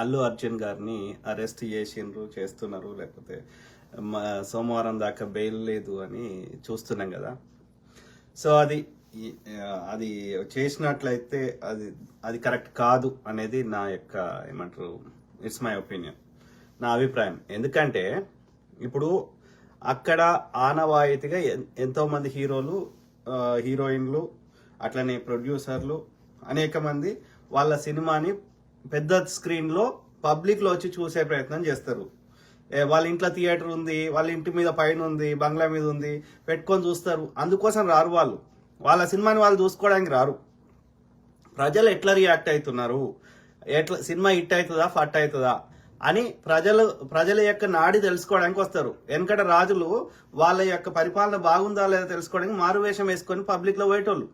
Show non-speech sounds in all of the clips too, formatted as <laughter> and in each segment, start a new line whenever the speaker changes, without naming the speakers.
అల్లు అర్జున్ గారిని అరెస్ట్ చేసిండ్రు చేస్తున్నారు లేకపోతే సోమవారం దాకా బెయిల్ లేదు అని చూస్తున్నాం కదా. సో అది అది చేసినట్లయితే అది అది కరెక్ట్ కాదు అనేది నా యొక్క ఏమంటారు ఇట్స్ మై ఒపీనియన్ నా అభిప్రాయం. ఎందుకంటే ఇప్పుడు అక్కడ ఆనవాయితీగా ఎంతోమంది ఎంతో మంది హీరోలు హీరోయిన్లు అట్లనే ప్రొడ్యూసర్లు అనేక మంది వాళ్ళ సినిమాని పెద్ద స్క్రీన్లో పబ్లిక్లో వచ్చి చూసే ప్రయత్నం చేస్తారు. వాళ్ళ ఇంట్లో థియేటర్ ఉంది వాళ్ళ ఇంటి మీద పైన ఉంది బంగ్లా మీద ఉంది పెట్టుకొని చూస్తారు. అందుకోసం రారు వాళ్ళు. వాళ్ళ సినిమాని వాళ్ళు చూసుకోవడానికి రారు. ప్రజలు ఎట్లా రియాక్ట్ అవుతున్నారు ఎట్లా సినిమా హిట్ అవుతుందా ఫట్ అవుతుందా? అని ప్రజలు ప్రజల యొక్క నాడి తెలుసుకోవడానికి వస్తారు. వెనకట రాజులు వాళ్ళ యొక్క పరిపాలన బాగుందా లేదా తెలుసుకోవడానికి మారువేషం వేసుకొని పబ్లిక్లో పోయేటోళ్ళు.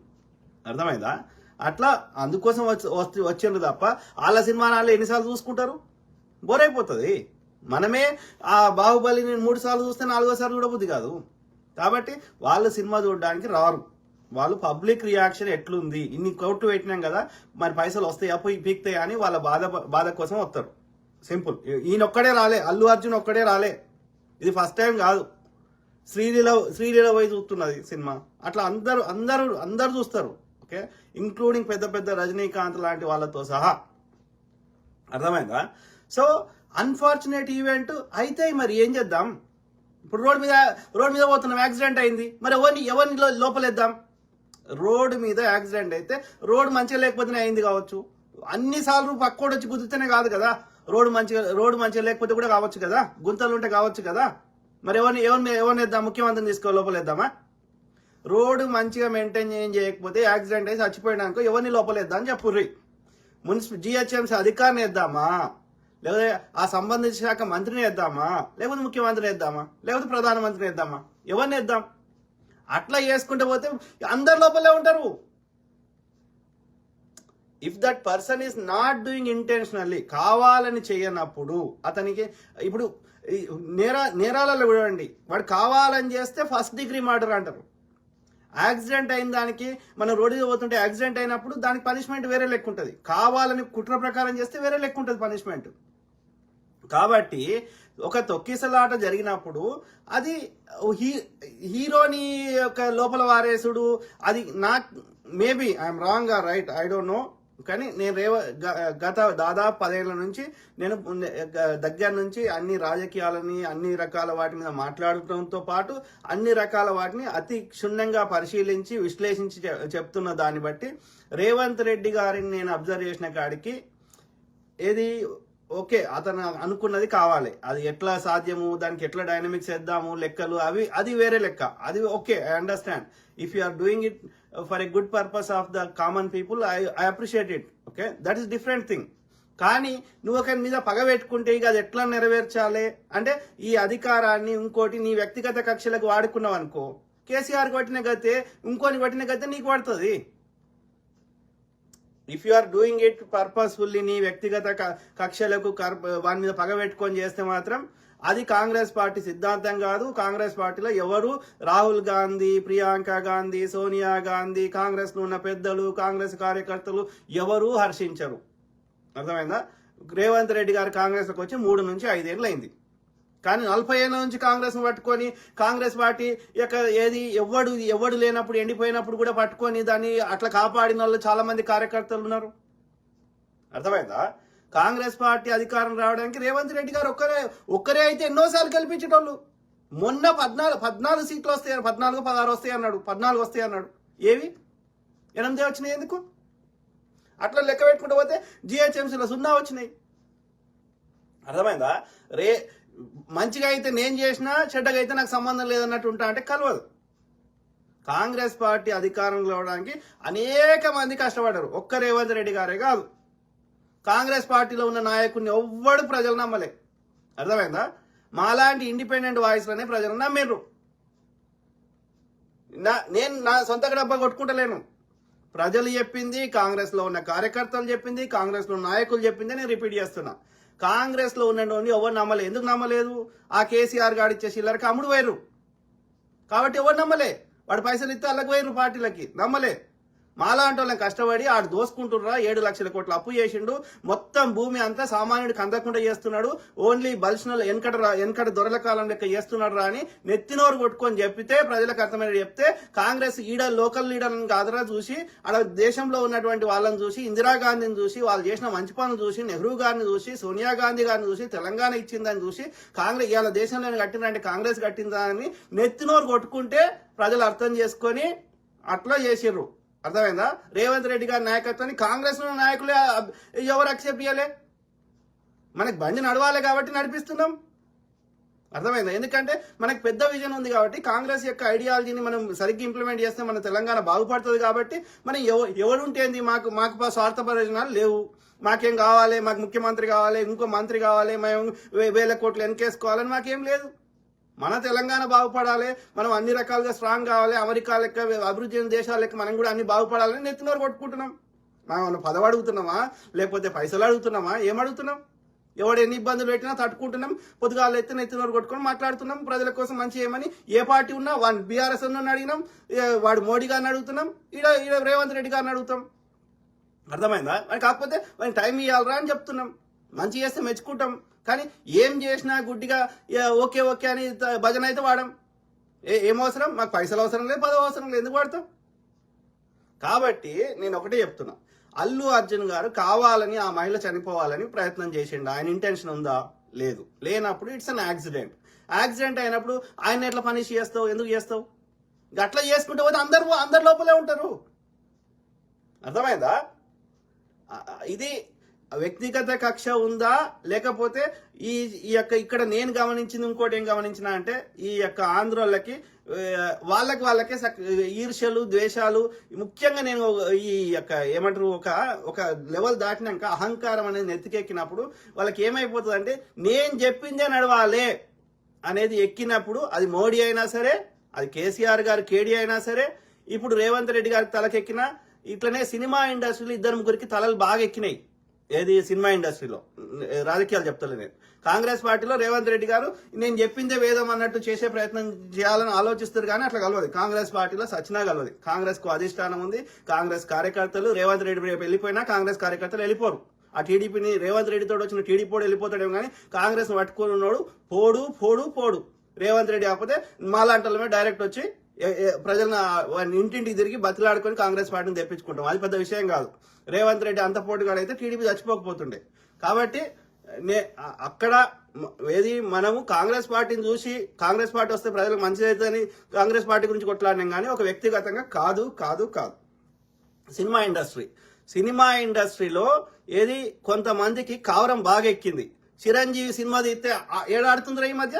అర్థమైందా? అట్లా అందుకోసం వచ్చి వచ్చి- వచ్చిండ్రు తప్ప వాళ్ళ సినిమా వాళ్ళు ఎన్నిసార్లు చూసుకుంటారు? బోర్ అయిపోతుంది. మనమే ఆ బాహుబలిని మూడు సార్లు చూస్తే నాలుగోసారి చూడబుద్ది కాదు. కాబట్టి వాళ్ళు సినిమా చూడడానికి రారు. వాళ్ళు పబ్లిక్ రియాక్షన్ ఎట్లుంది? ఇన్ని కోట్లు పెట్టినాం కదా మరి పైసలు వస్తాయా పోయి పీక్తాయా అని వాళ్ళ బాధ బాధ కోసం వస్తారు. సింపుల్. ఈయన ఒక్కడే రాలే అల్లు అర్జున్ ఒక్కడే రాలే. ఇది ఫస్ట్ టైం కాదు. శ్రీలీల శ్రీలీల పోయి చూస్తున్నది సినిమా. అట్లా అందరూ అందరూ అందరు చూస్తారు. ఓకే? ఇంక్లూడింగ్ పెద్ద పెద్ద రజనీకాంత్ లాంటి వాళ్ళతో సహా. అర్థమైందా? సో అన్ఫార్చునేట్ ఈవెంట్ అయితే మరి ఏం చేద్దాం? ఇప్పుడు రోడ్ మీద రోడ్ మీద పోతున్నాం యాక్సిడెంట్ అయింది. మరి ఎవరిని ఎవరిని లోపలేద్దాం? రోడ్ మీద యాక్సిడెంట్ అయితే రోడ్ మంచిగా లేకపోతేనే అయింది కావచ్చు. అన్ని సార్లు పక్కోడు వచ్చి గుద్దితేనే కాదు కదా. రోడ్ మంచిగా రోడ్ మంచిగా లేకపోతే కూడా కావచ్చు కదా. గుంతలు ఉంటే కావచ్చు కదా. మరి ఎవరిని ఎవరిని ఎవరిని వేద్దాం? ముఖ్యమంత్రిని తీసుకో లోపలేద్దామా? రోడ్డు మంచిగా మెయింటైన్ చేయం చేయకపోతే యాక్సిడెంట్ అయి చచ్చిపోయినాక ఎవరిని లోపలేద్దాం అని చెప్పుర్రి మున్సిపల్ జిహెచ్ఎంసీ అధికారిని వేద్దామా? లేకపోతే ఆ సంబంధిత శాఖ మంత్రిని వేద్దామా? లేకపోతే ముఖ్యమంత్రిని వేద్దామా? లేకపోతే ప్రధానమంత్రిని వేద్దామా? ఎవరిని వేద్దాం? అట్లా చేసుకుంటే పోతే అందరి లోపలే ఉంటారు. If that person is not doing intentionally కావాలని చేయనప్పుడు అతనికి ఇప్పుడు నేరా నేరాలలో చూడండి వాడు కావాలని చేస్తే ఫస్ట్ డిగ్రీ మర్డర్ అంటారు. యాక్సిడెంట్ అయిన దానికి మనం రోడ్డు పోతుంటే యాక్సిడెంట్ అయినప్పుడు దానికి పనిష్మెంట్ వేరే లెక్క ఉంటుంది. కావాలని కుట్ర ప్రకారం చేస్తే వేరే లెక్క ఉంటుంది పనిష్మెంట్. కాబట్టి ఒక తొక్కిసలాట జరిగినప్పుడు అది హీ హీరోని యొక్క లోపల వారేసుడు అది నా maybe I'm wrong or right I don't know కానీ నేను రేవ గ- గత దాదాపు పదేళ్ళ నుంచి నేను దగ్గర నుంచి అన్ని రాజకీయాలని అన్ని రకాల వాటి మీద మాట్లాడటంతో పాటు అన్ని రకాల వాటిని అతి క్షుణ్ణంగా పరిశీలించి విశ్లేషించి చె- చెప్తున్న దాన్ని బట్టి రేవంత్ రెడ్డి గారిని నేను అబ్జర్వ్ చేసిన కాడికి ఏది ఓకే అతను అనుకున్నది కావాలి. అది ఎట్లా సాధ్యము దానికి ఎట్లా డైనమిక్స్ వేద్దాము లెక్కలు అవి అది వేరే లెక్క. అది okay I understand. If you are doing it for a good purpose of the common people I I appreciate it okay that is different thing కానీ నువ్వు ఒకరి మీద పగ పెట్టుకుంటే ఇక అది ఎట్లా నెరవేర్చాలి? అంటే ఈ అధికారాన్ని ఇంకోటి నీ వ్యక్తిగత కక్షలకు వాడుకున్నావు అనుకో కేసీఆర్ కొట్టిన గతే ఇంకోని కొట్టిన గతే నీకు పడుతుంది. If you are doing it purposefully నీ వ్యక్తిగత క- కక్షలకు కర్- వాని మీద పగ పెట్టుకొని చేస్తే మాత్రం అది కాంగ్రెస్ పార్టీ సిద్ధాంతం కాదు. కాంగ్రెస్ పార్టీలో ఎవరు? రాహుల్ గాంధీ ప్రియాంక గాంధీ సోనియా గాంధీ కాంగ్రెస్లో ఉన్న పెద్దలు కాంగ్రెస్ కార్యకర్తలు ఎవరు హర్షించరు. అర్థమైందా? రేవంత్ రెడ్డి గారు కాంగ్రెస్లోకి వచ్చి మూడు నుంచి ఐదేళ్ళు అయింది కానీ నలభై ఏళ్ళ నుంచి కాంగ్రెస్ పట్టుకొని కాంగ్రెస్ పార్టీ యొక్క ఏది ఎవడు ఎవడు లేనప్పుడు ఎండిపోయినప్పుడు కూడా పట్టుకొని దాన్ని అట్లా కాపాడిన వాళ్ళు చాలా మంది కార్యకర్తలు ఉన్నారు. అర్థమైందా? కాంగ్రెస్ పార్టీ అధికారం రావడానికి రేవంత్ రెడ్డి గారు ఒక్కరే ఒక్కరే అయితే ఎన్నోసార్లు కల్పించేటోళ్ళు మొన్న పద్నాలుగు పద్నాలుగు సీట్లు వస్తాయి పద్నాలుగు పదహారు వస్తాయి అన్నాడు పద్నాలుగు వస్తాయి అన్నాడు ఏవి? ఎనిమిది వచ్చినాయి ఎందుకు? అట్లా లెక్క పెట్టుకుంటూ పోతే జిహెచ్ఎంసీలో సున్నా వచ్చినాయి. అర్థమైందా? రే మంచిగా అయితే నేను చేసినా చెడ్డగా అయితే నాకు సంబంధం లేదన్నట్టు ఉంటా అంటే కలవదు. కాంగ్రెస్ పార్టీ అధికారంలో రావడానికి అనేక మంది కష్టపడ్డారు. ఒక్క రేవంత్ రెడ్డి గారే కాదు. కాంగ్రెస్ పార్టీలో ఉన్న నాయకుడిని ఎవ్వడు ప్రజలు నమ్మలే. అర్థమైందా? మాలాంటి ఇండిపెండెంట్ వాయిస్లోనే ప్రజలు నమ్మిర్రు నా నేను నా సొంత డబ్బా కొట్టుకుంటలేను. ప్రజలు చెప్పింది కాంగ్రెస్లో ఉన్న కార్యకర్తలు చెప్పింది కాంగ్రెస్లో ఉన్న నాయకులు చెప్పింది నేను రిపీట్ చేస్తున్నా. కాంగ్రెస్లో ఉన్నటువంటి ఎవరు నమ్మలేదు ఎందుకు నమ్మలేదు? ఆ కేసీఆర్ గాడిచ్చే ఇచ్చే చిల్లరకి అమ్ముడు పోయారు కాబట్టి ఎవరు నమ్మలే? వాడు పైసలు ఇస్తే వాళ్ళకి పోయారు పార్టీలకి. నమ్మలే. మాలాంటి వాళ్ళని కష్టపడి ఆడు దోసుకుంటుర్రా ఏడు లక్షల కోట్ల అప్పు చేసిండు. మొత్తం భూమి అంతా సామాన్యుడికి అందకుండా చేస్తున్నాడు. ఓన్లీ బలిసిన వెనకట రా- వెనకట దొరల కాలం లెక్క చేస్తున్నాడు రా అని నెత్తినోరు కొట్టుకొని చెప్పితే ప్రజలకు అర్థమైన చెప్తే కాంగ్రెస్ ఈడ లోకల్ లీడర్లను కాదురా చూసి ఆడ దేశంలో ఉన్నటువంటి వాళ్ళని చూసి ఇందిరాగాంధీని చూసి వాళ్ళు చేసిన మంచి పనులు చూసి నెహ్రూ గారిని చూసి సోనియా గాంధీ గారిని చూసి తెలంగాణ ఇచ్చిందని చూసి కాంగ్రెస్ ఇవాళ దేశంలో కట్టిందంటే కాంగ్రెస్ కట్టిందా అని నెత్తినోరు కొట్టుకుంటే ప్రజలు అర్థం చేసుకొని అట్లా చేసిర్రు. అర్థమైందా? రేవంత్ రెడ్డి గారి నాయకత్వాన్ని కాంగ్రెస్ నాయకులు నాయకులే ఎవరు అక్సెప్ట్ చేయలే? మనకి బండి నడవాలి కాబట్టి నడిపిస్తున్నాం. అర్థమైందా? ఎందుకంటే మనకు పెద్ద విజన్ ఉంది కాబట్టి కాంగ్రెస్ యొక్క ఐడియాలజీని మనం సరిగ్గా ఇంప్లిమెంట్ చేస్తే మన తెలంగాణ బాగుపడుతుంది కాబట్టి మనం ఎవ ఎవరుంటేంది మాకు మాకు స్వార్థ ప్రయోజనాలు లేవు. మాకేం కావాలి? మాకు ముఖ్యమంత్రి కావాలి ఇంకో మంత్రి కావాలి మేము వేల కోట్లు ఎన్కేసుకోవాలని మాకేం లేదు. మన తెలంగాణ బాగుపడాలి మనం అన్ని రకాలుగా స్ట్రాంగ్ కావాలి అమెరికా లెక్క అభివృద్ధి చెందిన దేశాల లెక్క మనం కూడా అన్ని బాగుపడాలని నెత్తినోరు కొట్టుకుంటున్నాం. మనం ఏమన్నా పదవి అడుగుతున్నామా? లేకపోతే పైసలు అడుగుతున్నామా? ఏం అడుగుతున్నాం? ఎవడు ఎన్ని ఇబ్బందులు పెట్టినా తట్టుకుంటున్నాం పొద్దుగాలు ఎత్తున ఎత్తునోరు కొట్టుకొని మాట్లాడుతున్నాం ప్రజల కోసం మంచి ఏమని ఏ పార్టీ ఉన్నా వన్ బీఆర్ఎస్ ఉన్న అడిగినాం వాడు మోడీ గారిని అడుగుతున్నాం ఈడ ఈడ రేవంత్ రెడ్డి గారిని అడుగుతాం. అర్థమైందా? కాకపోతే వాడికి టైం ఇవ్వాలరా అని చెప్తున్నాం. మంచి చేస్తే మెచ్చుకుంటాం. కానీ ఏం చేసినా గుడ్డిగా ఓకే ఓకే అని భజన అయితే వాడం. ఏ ఏం అవసరం? మాకు పైసలు అవసరం లేదు పదవి అవసరం లేదు ఎందుకు వాడతాం? కాబట్టి నేను ఒకటే చెప్తున్నా. అల్లు అర్జున్ గారు కావాలని ఆ మహిళ చనిపోవాలని ప్రయత్నం చేసిండు. ఆయన ఇంటెన్షన్ ఉందా? లేదు. లేనప్పుడు ఇట్స్ అన్ యాక్సిడెంట్ యాక్సిడెంట్ అయినప్పుడు ఆయన ఎట్లా పనిష్ చేస్తావు? ఎందుకు చేస్తావు? అట్లా చేసుకుంటే పోతే అందరు అందరి లోపలే ఉంటారు. అర్థమైందా? ఇది వ్యక్తిగత కక్ష ఉందా? లేకపోతే ఈ ఈ యొక్క ఇక్కడ నేను గమనించింది ఇంకోటి ఏం గమనించిన అంటే ఈ యొక్క ఆంధ్రోళ్ళకి వాళ్ళకి వాళ్ళకే సక్- ఈర్ష్యలు ద్వేషాలు ముఖ్యంగా నేను ఈ యొక్క ఏమంటారు ఒక ఒక లెవెల్ దాటినాక అహంకారం అనేది నెత్తికెక్కినప్పుడు వాళ్ళకి ఏమైపోతుంది అంటే నేను చెప్పిందే నడవాలి అనేది ఎక్కినప్పుడు అది మోడీ అయినా సరే అది కేసీఆర్ గారు కేడీ అయినా సరే ఇప్పుడు రేవంత్ రెడ్డి గారికి తలకెక్కిన ఇట్లనే సినిమా ఇండస్ట్రీలో ఇద్దరు ముగ్గురికి తలలు బాగా ఎక్కినాయి. ఏది? సినిమా ఇండస్ట్రీలో. రాజకీయాలు చెప్తలే నేను. కాంగ్రెస్ పార్టీలో రేవంత్ రెడ్డి గారు నేను చెప్పిందే వేదం అన్నట్టు చేసే ప్రయత్నం చేయాలని ఆలోచిస్తారు కానీ అట్లా కలవదు. కాంగ్రెస్ పార్టీలో సచినా కలవదు. కాంగ్రెస్కు అధిష్టానం ఉంది. కాంగ్రెస్ కార్యకర్తలు రేవంత్ రెడ్డి రేపు వెళ్ళిపోయినా కాంగ్రెస్ కార్యకర్తలు వెళ్ళిపోరు. ఆ టీడీపీని రేవంత్ రెడ్డితో వచ్చిన టీడీపీ పోడు వెళ్ళిపోతాడేమో కానీ కాంగ్రెస్ పట్టుకొని ఉన్నాడు పోడు పోడు పోడు. రేవంత్ రెడ్డి కాకపోతే మాలాంటలమే డైరెక్ట్ వచ్చి ప్రజలను వాడిని ఇంటింటికి తిరిగి బతిలాడుకొని కాంగ్రెస్ పార్టీని తెప్పించుకుంటాం. అది పెద్ద విషయం కాదు. రేవంత్ రెడ్డి అంత పోటుగాడు అయితే టీడీపీ చచ్చిపోకపోతుండే. కాబట్టి నే అక్కడ ఏది మనము కాంగ్రెస్ పార్టీని చూసి కాంగ్రెస్ పార్టీ వస్తే ప్రజలకు మంచిది అవుతుందని కాంగ్రెస్ పార్టీ గురించి కొట్లాడినాం కానీ ఒక వ్యక్తిగతంగా కాదు కాదు కాదు. Cinema industry. సినిమా ఇండస్ట్రీలో ఏది కొంతమందికి కావరం బాగా ఎక్కింది చిరంజీవి సినిమా తీస్తే ఏడాడుతుందిరా ఈ మధ్య?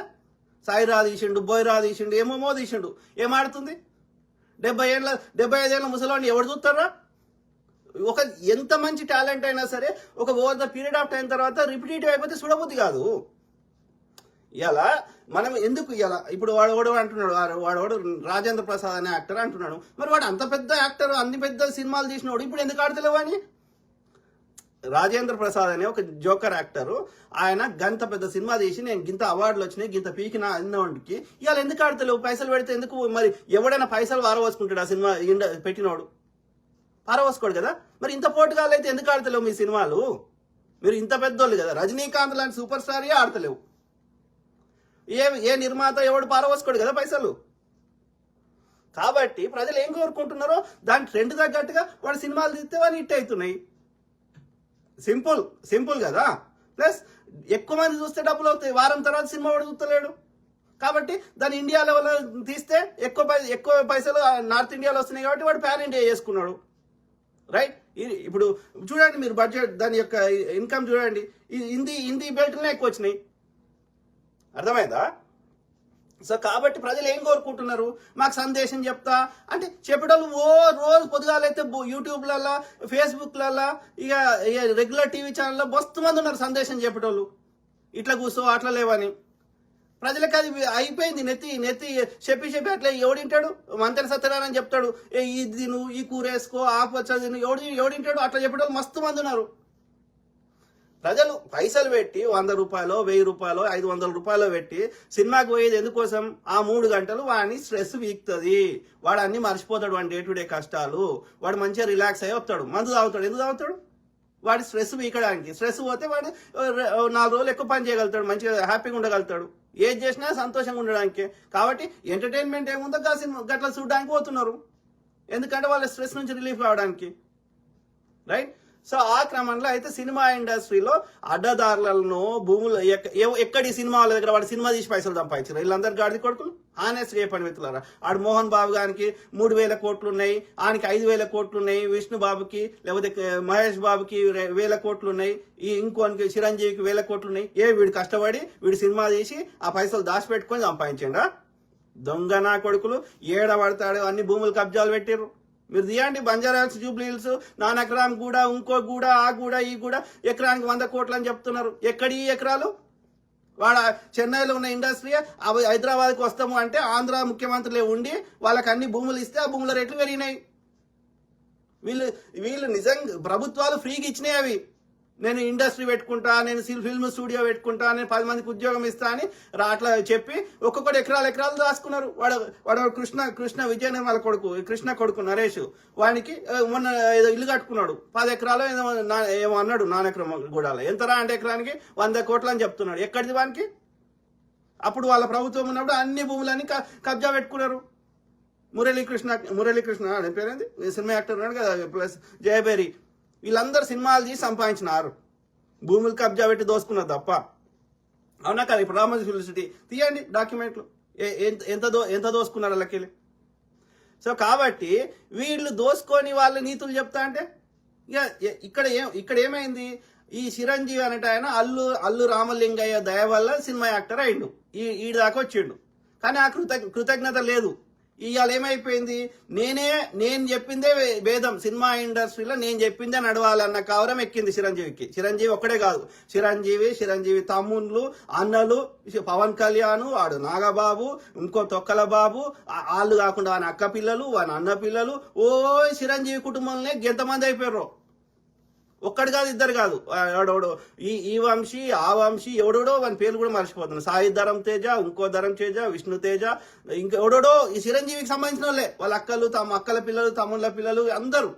సాయిరా తీసిండు బోయిరా తీసిండు ఏమోమో తీసిండు. ఏం ఆడుతుంది? డెబ్బై ఏళ్ళ డెబ్బై ఐదేళ్ళ ముసలాన్ని ఎవడు చూస్తారా ఒక ఎంత మంచి టాలెంట్ అయినా సరే ఒక over the period of time తర్వాత రిపిటేటివ్ అయిపోతే చూడబుద్ధి కాదు. ఇలా మనం ఎందుకు ఇలా ఇప్పుడు వాడు వాడు అంటున్నాడు వాడు- వాడు వాడు రాజేంద్ర ప్రసాద్ అనే యాక్టర్ అంటున్నాడు. మరి వాడు అంత పెద్ద యాక్టర్ అన్ని పెద్ద సినిమాలు తీసినవాడు ఇప్పుడు ఎందుకు ఆడతలేవు అని రాజేంద్ర ప్రసాద్ అనే ఒక జోకర్ యాక్టర్. ఆయన గంత పెద్ద సినిమా తీసి నేను గింత అవార్డులు వచ్చినాయి గింత పీకిన అన్నవాడికి ఇవాళ ఎందుకు ఆడతలేవు పైసలు పెడితే ఎందుకు మరి ఎవడైనా పైసలు వారవోసుకుంటాడు ఆ సినిమా ఇండ- పెట్టినోడు? పారవోసుకోడు కదా? మరి ఇంత పోటుగాళ్ళు అయితే ఎందుకు ఆడతలేవు మీ సినిమాలు? మీరు ఇంత పెద్దోళ్ళు కదా. రజనీకాంత్ లాంటి సూపర్ స్టార్ ఆడతలేవు ఏ ఏ నిర్మాత ఎవడు పారవోసుకోడు కదా పైసలు? కాబట్టి ప్రజలు ఏం కోరుకుంటున్నారో దాని ట్రెండ్ తగ్గట్టుగా వాడు సినిమాలు తీస్తే వాళ్ళు హిట్ అవుతున్నాయి. సింపుల్ సింపుల్ కదా? ప్లస్ ఎక్కువ మంది చూస్తే డబ్బులు అవుతాయి. వారం తర్వాత సినిమా వాడు చూస్తలేడు. కాబట్టి దాన్ని ఇండియా లెవెల్లో తీస్తే ఎక్కువ పై ఎక్కువ పైసలు నార్త్ ఇండియాలో వస్తున్నాయి కాబట్టి వాడు ప్యాన్ ఇండియా చేసుకున్నాడు. రైట్? ఇప్పుడు చూడండి మీరు బడ్జెట్ దాని యొక్క ఇన్కమ్ చూడండి. హిందీ హిందీ బెల్ట్లోనే ఎక్కువ వచ్చినాయి. అర్థమైందా? సో కాబట్టి ప్రజలు ఏం కోరుకుంటున్నారు? మాకు సందేశం చెప్తా. అంటే చెప్పేటోళ్ళు ఓ రోజు పొద్దుగాలైతే యూట్యూబ్లలో ఫేస్బుక్లలో ఇక ఇక రెగ్యులర్ టీవీ ఛానల్లో మస్తు మంది ఉన్నారు సందేశం చెప్పేటోళ్ళు. ఇట్లా కూర్చో అట్లా లేవని. ప్రజలకు అది అయిపోయింది. నెత్తి నెత్తి చెప్పి చెప్పి అట్లా ఎవడింటాడు మంత్రి సత్యనారాయణ చెప్తాడు. ఏ ఇది తిను ఈ కూర వేసుకో ఆ పచ్చ తిను ఎవడి ఎవడింటాడు అట్లా చెప్పేటోళ్ళు మస్తు మంది ఉన్నారు. ప్రజలు పైసలు పెట్టి వంద రూపాయలు వెయ్యి రూపాయలు ఐదు వందల రూపాయలు పెట్టి సినిమాకి పోయేది ఎందుకోసం? ఆ మూడు గంటలు వాడిని స్ట్రెస్ వీక్తుంది. వాడు అన్ని మర్చిపోతాడు వాడి డే టు డే కష్టాలు. వాడు మంచిగా రిలాక్స్ అయ్యి వస్తాడు. మందు తాగుతాడు. ఎందుకు తాగుతాడు? వాడి స్ట్రెస్ వీకడానికి. స్ట్రెస్ పోతే వాడు నాలుగు రోజులు ఎక్కువ పని చేయగలుగుతాడు. మంచిగా హ్యాపీగా ఉండగలుగుతాడు. ఏది చేసినా సంతోషంగా ఉండడానికి. కాబట్టి ఎంటర్టైన్మెంట్ ఏముందో గా సినిమా గట్ల చూడడానికి పోతున్నారు. ఎందుకంటే వాళ్ళ స్ట్రెస్ నుంచి రిలీఫ్ రావడానికి. రైట్? సో ఆ క్రమంలో అయితే సినిమా ఇండస్ట్రీలో అడ్డదారులను భూములు ఎక్క- ఎవ- ఎక్కడి సినిమా వాళ్ళ దగ్గర వాడు సినిమా తీసి పైసలు సంపాదించారు వీళ్ళందరూ గాడిది కొడుకులు. ఆనెస్ట్గా ఏ పని ఆడు మోహన్ బాబు గారికి మూడు వేల కోట్లు ఉన్నాయి ఆయనకి ఐదు వేల కోట్లు ఉన్నాయి విష్ణు బాబుకి లేకపోతే మహేష్ బాబుకి వేల కోట్లు ఉన్నాయి ఈ ఇంకోనికి చిరంజీవికి వేల కోట్లు ఉన్నాయి ఏ వీడు కష్టపడి వీడు సినిమా తీసి ఆ పైసలు దాచిపెట్టుకొని సంపాదించండి? దొంగ నా కొడుకులు ఏడబడతాడు అన్ని భూములు కబ్జాలు పెట్టిర్రు. మీరు తీయండి బంజారా హిల్స్ జూబ్లీ హిల్స్ నానెకరాం కూడా ఇంకో కూడా ఆ కూడా ఈ కూడా ఎకరానికి వంద కోట్లు అని చెప్తున్నారు. ఎక్కడి ఈ ఎకరాలు? వాడ చెన్నైలో ఉన్న ఇండస్ట్రీ అవి హైదరాబాద్కి వస్తాము అంటే ఆంధ్ర ముఖ్యమంత్రులే ఉండి వాళ్ళకి అన్ని భూములు ఇస్తే ఆ భూముల రేట్లు పెరిగినాయి. వీళ్ళు వీళ్ళు నిజంగా ప్రభుత్వాలు ఫ్రీగా ఇచ్చినాయి అవి. నేను ఇండస్ట్రీ పెట్టుకుంటా నేను సిల్ ఫిల్మ్ స్టూడియో పెట్టుకుంటా నేను పది మందికి ఉద్యోగం ఇస్తా అని అట్లా చెప్పి ఒక్కొక్కటి ఎకరాలు ఎకరాలు దాచుకున్నారు. వాడు వాడు కృష్ణ కృష్ణ విజయ నిర్మల కొడుకు కృష్ణ కొడుకు నరేష్. వానికి మొన్న ఏదో ఇల్లు కట్టుకున్నాడు. పది ఎకరాలు ఏదో నా- ఏమో అన్నాడు నానెకరం గూడాల. ఎంతరా అంటే ఎకరానికి? వంద కోట్లు అని చెప్తున్నాడు. ఎక్కడిది వానికి? అప్పుడు వాళ్ళ ప్రభుత్వం ఉన్నప్పుడు అన్ని భూములన్నీ క- కబ్జా పెట్టుకున్నారు. మురళీకృష్ణ మురళీకృష్ణ అనే పేరేంది? సినిమా యాక్టర్ ఉన్నాడు కదా ప్లస్ జయబేరి. వీళ్ళందరూ సినిమాలు తీసి సంపాదించినారు. భూములు కబ్జా పెట్టి దోసుకున్నారు తప్ప. అవునా కదా? ఇప్పుడు రామోజీ యూనివర్సిటీ తీయండి డాక్యుమెంట్లు. ఏ- ఎంత ఎంత దో ఎంత దోసుకున్నారు వాళ్ళకి? సో కాబట్టి వీళ్ళు దోసుకొని వాళ్ళ నీతులు చెప్తా అంటే ఇక ఇక్కడ ఏం ఇక్కడ ఏమైంది? ఈ చిరంజీవి అనేట ఆయన అల్లు అల్లు రామలింగయ్య దయ వల్ల సినిమా యాక్టర్ అయిండు. ఈ ఈ దాకా వచ్చిండు. కానీ ఆ కృత కృతజ్ఞత లేదు. ఇవాళ ఏమైపోయింది? నేనే నేను చెప్పిందే భేదం వేదం. సినిమా ఇండస్ట్రీలో నేను చెప్పిందే నడవాలన్న కవరం ఎక్కింది చిరంజీవికి. చిరంజీవి ఒక్కడే కాదు. చిరంజీవి చిరంజీవి తమ్ముళ్ళు అన్నలు పవన్ కళ్యాణ్ వాడు నాగబాబు ఇంకో తొక్కల బాబు వాళ్ళు కాకుండా వాని అక్క పిల్లలు వాని అన్న పిల్లలు. ఓ చిరంజీవి కుటుంబంలోనే ఎంతమంది అయిపోయారు ఒక్కడు కాదు ఇద్దరు కాదు. ఎవడెవడో. ఈ ఈ వంశీ ఆ వంశీ ఎవడోడో వాని పేర్లు కూడా మర్చిపోతున్నాడు సాయి ధరం తేజ ఇంకో ధరం తేజ విష్ణు తేజ ఇంకా ఎవడోడో ఈ చిరంజీవికి సంబంధించిన వాళ్ళే వాళ్ళ అక్కలు తమ అక్కల పిల్లలు తమ్ముళ్ళ పిల్లలు అందరూ.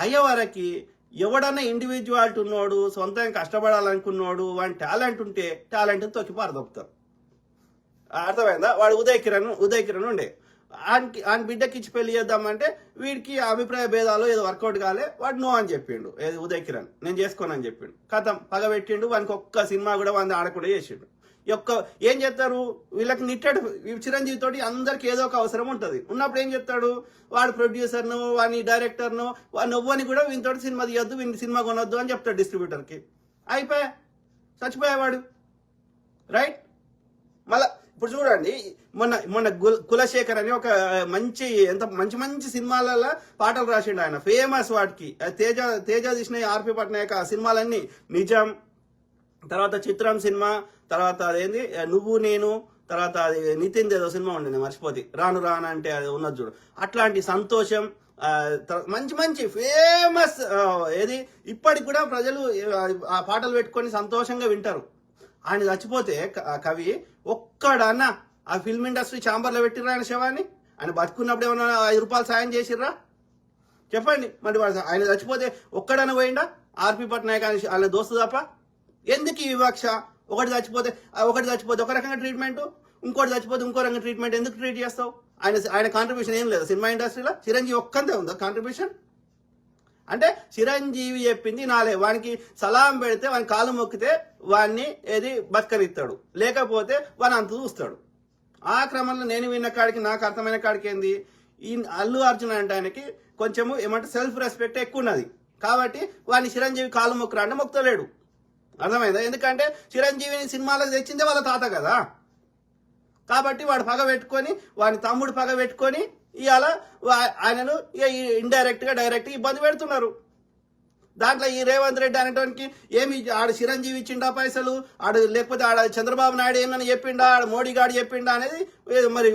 అయ్యేవారికి ఎవడన్నా ఇండివిజువాలిటీ ఉన్నోడు సొంతంగా కష్టపడాలనుకున్నోడు వాని టాలెంట్ ఉంటే టాలెంట్ తొక్కి పారదొప్పుతారు అర్థమైందా? వాడు ఉదయ్ కిరణ్ ఉదయ్ కిరణ్ ఉండే. ఆయనకి ఆయన బిడ్డకి ఇచ్చి పెళ్ళి చేద్దామంటే వీడికి అభిప్రాయ భేదాలు ఏదో వర్కౌట్ కాలే వాడు నో అని చెప్పిండు. ఏది ఉదయ్ కిరణ్ నేను చేసుకోనని చెప్పిండు. కథం పగబెట్టిండు వానికి ఒక్క సినిమా కూడా వాడిని ఆడకుండా చేసిండు. ఈ ఒక్క ఏం చేస్తారు? వీళ్ళకి నిట్టడు చిరంజీవి తోటి అందరికి ఏదో ఒక అవసరం ఉంటుంది. ఉన్నప్పుడు ఏం చెప్తాడు వాడు ప్రొడ్యూసర్ను వాని డైరెక్టర్ను వాడిని ఎవ్వని కూడా వీనితోటి సినిమా తీయొద్దు వీని సినిమా కొనొద్దు అని చెప్తాడు డిస్ట్రిబ్యూటర్కి అయిపోయా? చచ్చిపోయేవాడు. రైట్? మళ్ళా ఇప్పుడు చూడండి మొన్న మొన్న కులశేఖర్ అని ఒక మంచి ఎంత మంచి మంచి సినిమాలలో పాటలు రాసిండు ఆయన. ఫేమస్ వాటికి. తేజ తేజ తీసిన ఆర్పి పట్నాయక్ ఆ సినిమాలన్నీ. నిజం తర్వాత చిత్రం సినిమా తర్వాత అదేంది నువ్వు నేను తర్వాత అది నితిన్ ఏదో సినిమా ఉండే మర్చిపోతే. రాను రాను అంటే అది ఉన్నది చూడు. అట్లాంటి సంతోషం మంచి మంచి ఫేమస్ ఏది ఇప్పటికి కూడా ప్రజలు ఆ, పాటలు పెట్టుకొని సంతోషంగా వింటారు. ఆయన చచ్చిపోతే కవి ఒక్కడన్నా ఆ ఫిల్మ్ ఇండస్ట్రీ ఛాంబర్లో పెట్టిర్రా ఆయన శవాన్ని? ఆయన బతుకున్నప్పుడు ఏమైనా ఐదు రూపాయలు సాయం చేసిర్రా? చెప్పండి. మరి ఆయన చచ్చిపోతే ఒక్కడన పోయిండా? ఆర్పి పట్నాయక్ అని వాళ్ళ దోస్తు తప్ప? ఎందుకు ఈ వివక్ష? ఒకటి చచ్చిపోతే ఆ ఒకటి చచ్చిపోతే ఒక రకంగా ట్రీట్మెంట్ ఇంకోటి చచ్చిపోతే ఇంకో రకంగా ట్రీట్మెంట్ ఎందుకు ట్రీట్ చేస్తావు? ఆయన ఆయన కాంట్రిబ్యూషన్ ఏం లేదు సినిమా ఇండస్ట్రీలో చిరంజీవి ఒక్కంతే ఉందా కాంట్రిబ్యూషన్ అంటే చిరంజీవి చెప్పింది నాలే. వానికి సలాం పెడితే వాని కాలు మొక్కితే వాడిని ఏది బతకనిస్తాడు. లేకపోతే వాని అంత చూస్తాడు. ఆ క్రమంలో నేను విన్న కాడికి నాకు అర్థమైన కాడికి ఏంది? ఈ అల్లు అర్జున్ అంటే ఆయనకి కొంచెము ఏమంటే సెల్ఫ్ రెస్పెక్ట్ ఎక్కువ ఉన్నది కాబట్టి వాడిని చిరంజీవి కాలు మొక్కురా అంటే మొక్కలేడు అర్థమైందా? ఎందుకంటే చిరంజీవిని సినిమాలకు తెచ్చిందే వాళ్ళ తాత కదా. కాబట్టి వాడు పగ పెట్టుకొని వాడిని తమ్ముడు పగ పెట్టుకొని ఇవాళ వా- ఆయనను ఇక డైరెక్ట్గా ఇబ్బంది పెడుతున్నారు. దాంట్లో ఈ రేవంత్ రెడ్డి అనేటానికి ఏమి ఆడ చిరంజీవి ఇచ్చిండా పైసలు? ఆడు లేకపోతే ఆడ చంద్రబాబు నాయుడు ఏమని చెప్పిండా? ఆడ మోడీ గాడు చెప్పిండా అనేది మరి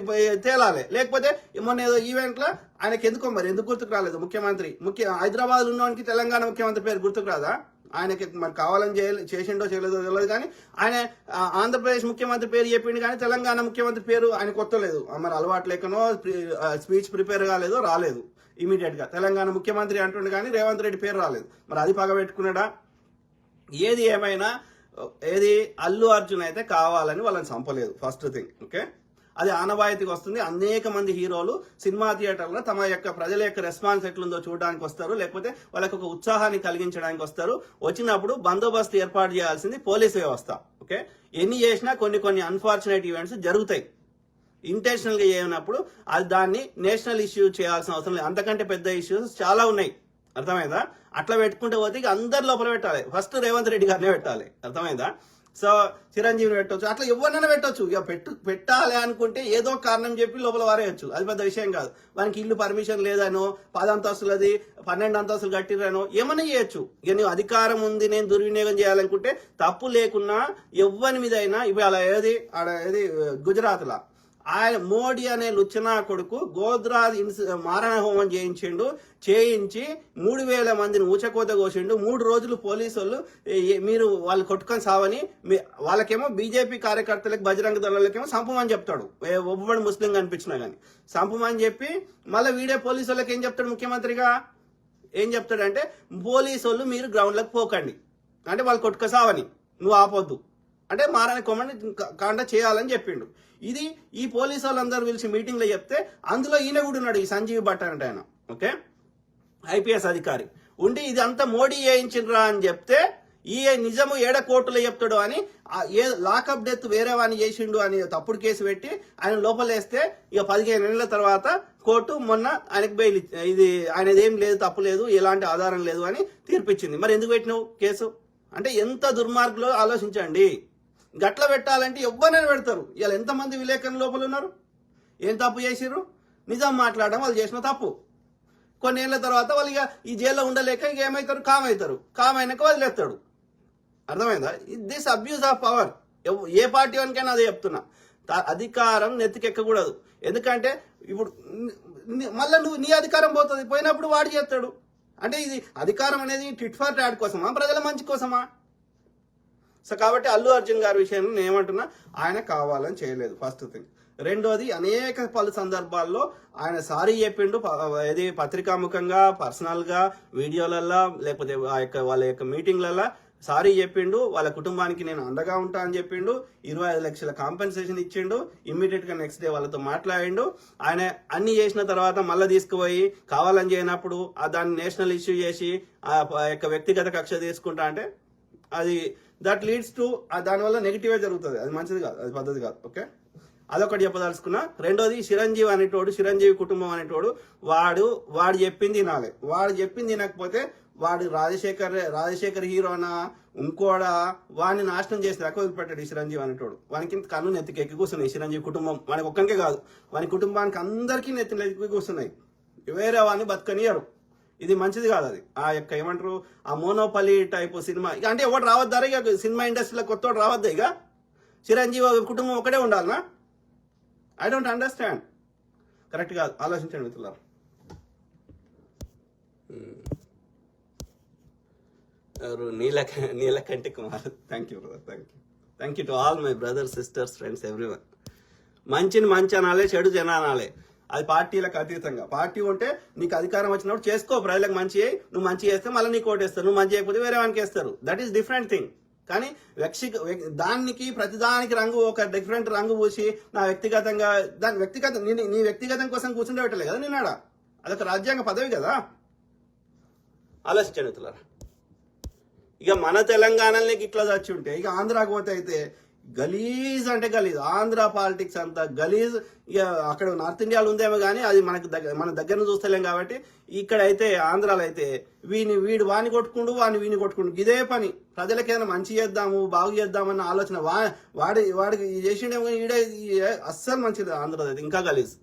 తేలాలి. లేకపోతే మొన్న ఏదో ఈవెంట్లో ఆయనకి ఎందుకో మరి? ఎందుకు గుర్తుకు రాలేదు ముఖ్యమంత్రి? ముఖ్య హైదరాబాద్ ఉన్నవానికి తెలంగాణ ముఖ్యమంత్రి పేరు గుర్తుకు రాదా? ఆయనకి మరి కావాలని చేయలే చేసిండో చేయలేదో తెలియదు కానీ ఆయన ఆంధ్రప్రదేశ్ ముఖ్యమంత్రి పేరు చెప్పిండు కానీ తెలంగాణ ముఖ్యమంత్రి పేరు ఆయన కొత్త లేదు మరి అలవాటు లేకనో స్పీచ్ ప్రిపేర్ కాలేదో రాలేదు. ఇమీడియట్గా. తెలంగాణ ముఖ్యమంత్రి అంటుండే కానీ రేవంత్ రెడ్డి పేరు రాలేదు. మరి అది పగబెట్టుకున్నాడా? ఏది ఏమైనా ఏది అల్లు అర్జున్ అయితే కావాలని వాళ్ళని చంపలేదు ఫస్ట్ థింగ్ ఓకే అది ఆనవాయితీకి వస్తుంది. అనేక మంది హీరోలు సినిమా థియేటర్లో తమ యొక్క ప్రజల యొక్క రెస్పాన్స్ ఎట్లుందో చూడడానికి వస్తారు. లేకపోతే వాళ్ళకి ఒక ఉత్సాహాన్ని కలిగించడానికి వస్తారు. వచ్చినప్పుడు బందోబస్తు ఏర్పాటు చేయాల్సింది పోలీస్ వ్యవస్థ ఓకే ఎన్ని చేసినా కొన్ని కొన్ని అన్ఫార్చునేట్ ఈవెంట్స్ జరుగుతాయి. ఇంటెన్షనల్గా చేయనప్పుడు అది దాన్ని నేషనల్ ఇష్యూ చేయాల్సిన అవసరం లేదు. అంతకంటే పెద్ద ఇష్యూస్ చాలా ఉన్నాయి. అర్థమైందా? అట్లా పెట్టుకుంటే పోతే ఇక అందరి లోపల పెట్టాలి. ఫస్ట్ రేవంత్ రెడ్డి గారినే పెట్టాలి. అర్థమైందా? సో చిరంజీవిని పెట్టవచ్చు అట్లా ఎవరినైనా పెట్టవచ్చు ఇక పెట్టు పెట్టాలి అనుకుంటే ఏదో కారణం చెప్పి లోపల వారేయచ్చు. అది పెద్ద విషయం కాదు. వానికి ఇల్లు పర్మిషన్ లేదనో పదంతస్తులది పన్నెండు అంతస్తులు కట్టిరనో ఏమైనా చేయొచ్చు. ఇక నీవు అధికారం ఉంది నేను దుర్వినియోగం చేయాలనుకుంటే తప్పు లేకున్నా ఎవరి మీద అయినా ఇవాళ ఏది ఆడ ఏది గుజరాత్లో ఆయన మోడీ అనే లుచ్చనా కొడుకు గోద్రాజ్ ఇన్స్ మారణ హోమం చేయించిండు చేయించి మూడు వేల మందిని ఊచకోత కోసిండు. మూడు రోజులు పోలీసు వాళ్ళు మీరు వాళ్ళు కొట్టుకొని సావని మీ- వాళ్ళకేమో బీజేపీ కార్యకర్తలకు బజరంగ దళాలకేమో సంపమని చెప్తాడు. ఏ- ఒవ్వడు ముస్లిం కనిపించినా కానీ సంపమని చెప్పి మళ్ళీ వీడే పోలీసు వాళ్ళకి ఏం చెప్తాడు ముఖ్యమంత్రిగా? ఏం చెప్తాడంటే పోలీసు వాళ్ళు మీరు గ్రౌండ్లకు పోకండి. అంటే వాళ్ళు కొట్టుక సావని. నువ్వు ఆపొద్దు. అంటే మారని కొమ్మని కాండ చేయాలని చెప్పిండు. ఇది ఈ పోలీసు వాళ్ళందరూ పిలిచి మీటింగ్లో చెప్తే అందులో ఈయన కూడా ఉన్నాడు ఈ సంజీవ్ భట్ అంటే ఆయన. ఓకే? ఐపీఎస్ అధికారి. ఉండి ఇది అంతా మోడీ చేయించిండ్రా అని చెప్తే ఈ నిజము ఏడ కోర్టులో చెప్తాడు అని ఏ లాకప్ డెత్ వేరే వాడిని చేసిండు అని తప్పుడు కేసు పెట్టి ఆయన లోపలేస్తే ఇక పదిహేను నెలల తర్వాత కోర్టు మొన్న ఆయనకు బెయిల్ ఇది ఆయనది ఏం లేదు తప్పు లేదు ఎలాంటి ఆధారం లేదు అని తీర్పిచ్చింది. మరి ఎందుకు పెట్టినావు కేసు? అంటే ఎంత దుర్మార్గులో ఆలోచించండి. గట్ల పెట్టాలంటే ఎవ్వరైనా పెడతారు. ఇలా ఎంతమంది విలేకరుల లోపల ఉన్నారు? ఏం తప్పు చేసిర్రు? నిజం మాట్లాడడం వాళ్ళు చేసిన తప్పు. కొన్ని ఏళ్ళ తర్వాత వాళ్ళు ఇక ఈ జైల్లో ఉండలేక ఇక ఏమవుతారు కామ్ అవుతారు కామ్ అయినాక వదిలేస్తాడు అర్థమైందా దిస్ అబ్యూస్ ఆఫ్ పవర్ ఏ పార్టీ వానికైనా అదే చెప్తున్నా. అధికారం నెత్తికెక్కకూడదు. ఎందుకంటే ఇప్పుడు మళ్ళీ మళ్ళా నువ్వు నీ అధికారం పోతుంది. పోయినప్పుడు వాడు చేస్తాడు. అంటే ఇది అధికారం అనేది టిట్ ఫర్ ట్యాడ్ కోసమా? ప్రజల మంచి కోసమా? సో కాబట్టి అల్లు అర్జున్ గారి విషయంలో నేను ఏమంటున్నా ఆయన కావాలని చేయలేదు ఫస్ట్ థింగ్ రెండోది అనేక పలు సందర్భాల్లో ఆయన సారీ చెప్పిండు ఏది ఇది పత్రికాముఖంగా పర్సనల్గా వీడియోలల్లో లేకపోతే ఆ యొక్క వాళ్ళ యొక్క మీటింగ్లల్లో సారీ చెప్పిండు వాళ్ళ కుటుంబానికి నేను అండగా ఉంటా అని చెప్పిండు ఇరవై ఐదు లక్షల కాంపెన్సేషన్ ఇచ్చిండు ఇమ్మీడియట్గా నెక్స్ట్ డే వాళ్ళతో మాట్లాడిండు. ఆయన అన్ని చేసిన తర్వాత మళ్ళీ తీసుకుపోయి కావాలని చేయనప్పుడు ఆ దాన్ని నేషనల్ ఇష్యూ చేసి ఆ యొక్క వ్యక్తిగత కక్ష తీసుకుంటా అంటే అది దట్ లీడ్స్ టు దానివల్ల నెగిటివే జరుగుతుంది. అది మంచిది కాదు అది పద్ధతి కాదు ఓకే అదొకటి చెప్పదలుచుకున్నా. రెండోది చిరంజీవి అనేటోడు చిరంజీవి కుటుంబం అనేటోడు వాడు వాడు చెప్పింది తినాలి వాడు చెప్పింది తినకపోతే వాడు రాజశేఖర్ రాజశేఖర్ హీరోనా ఇంకోడా వాడిని నాశనం చేసి దాకా వదిలిపెట్టాడు ఈ చిరంజీవి అనేటోడు. వానికి కన్ను నెత్తికి ఎక్కి కూర్చున్నాయి చిరంజీవి కుటుంబం. వానికి ఒక్కనికే కాదు వాని కుటుంబానికి అందరికీ నెత్తి ఎక్కి కూర్చున్నాయి. వేరే వాడిని బతకనియరు ఇది మంచిది కాదు అది. ఆ యొక్క ఏమంటారు ఆ మోనోపలి టైప్ సినిమా. ఇక అంటే ఎవరు రావద్దారా ఇక సినిమా ఇండస్ట్రీలో కొత్త రావద్దా ఇక. చిరంజీవి కుటుంబం ఒకటే ఉండాలనా? ఐ డోంట్ అండర్స్టాండ్ కరెక్ట్ కాదు. ఆలోచించండి మిత్రులారా. ఎవరు? Neela Neelakanti Kumar. Thank you brother thank you thank you to all my brothers sisters friends everyone మంచిని మంచి అనాలే చెడు జన అనాలే. అది పార్టీలకు అతీతంగా. పార్టీ ఉంటే నీకు అధికారం వచ్చినప్పుడు చేసుకో ప్రజలకు మంచి నువ్వు మంచి చేస్తే మళ్ళీ నీకు ఓటేస్తారు నువ్వు మంచి చేయకపోతే వేరే వానికి వేస్తారు. దట్ ఈస్ డిఫరెంట్ థింగ్ కానీ వ్యక్తి దానికి ప్రతిదానికి రంగు ఒక డిఫరెంట్ రంగు పూసి నా వ్యక్తిగతంగా దాని వ్యక్తిగత నీ నీ వ్యక్తిగతం కోసం కూర్చుంటే పెట్టలే కదా నిన్నాడా అదొక రాజ్యాంగ పదవి కదా. ఆలోచించండి ఇక మన తెలంగాణలో నీకు ఇట్లా చచ్చి ఉంటే ఇక ఆంధ్రాకి పోతే అయితే గలీజ్ అంటే గలీజ్. ఆంధ్ర పాలిటిక్స్ అంతా గలీజ్. ఇక అక్కడ నార్త్ ఇండియాలో ఉందేమో కానీ అది మనకు దగ్గర మన దగ్గర చూస్తలేం కాబట్టి ఇక్కడ అయితే ఆంధ్రాలో అయితే వీని వీడు వాని కొట్టుకుండు వాని వీని కొట్టుకుండు. ఇదే పని. ప్రజలకి ఏదైనా మంచి చేద్దాము బాగు చేద్దామన్న ఆలోచన వా వాడి వాడికి చేసిండేమో కానీ ఈడే అస్సలు మంచిది ఆంధ్ర అయితే. ఇంకా గలీజ్.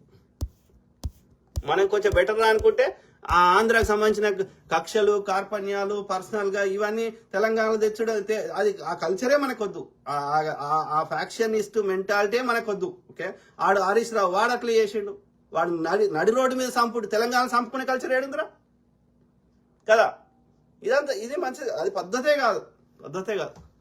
మనం కొంచెం బెటర్ రా అనుకుంటే ఆ ఆంధ్రాకు సంబంధించిన కక్షలు కార్పణ్యాలు పర్సనల్గా ఇవన్నీ తెలంగాణలో తెచ్చుడు అది ఆ కల్చరే మనకొద్దు. ఆ- ఆ- ఆ- ఆ ఫ్యాక్షనిస్ట్ మెంటాలిటీ మనకొద్దు ఓకే? ఆడు హరీష్ రావు వాడు అట్లా చేసిండు. వాడు నడి నడి రోడ్డు మీద సంపుడు తెలంగాణ సంపుకునే కల్చర్ ఏడుందిరా? కదా? ఇదంతా ఇది మంచిది అది పద్ధతే కాదు పద్ధతే కాదు.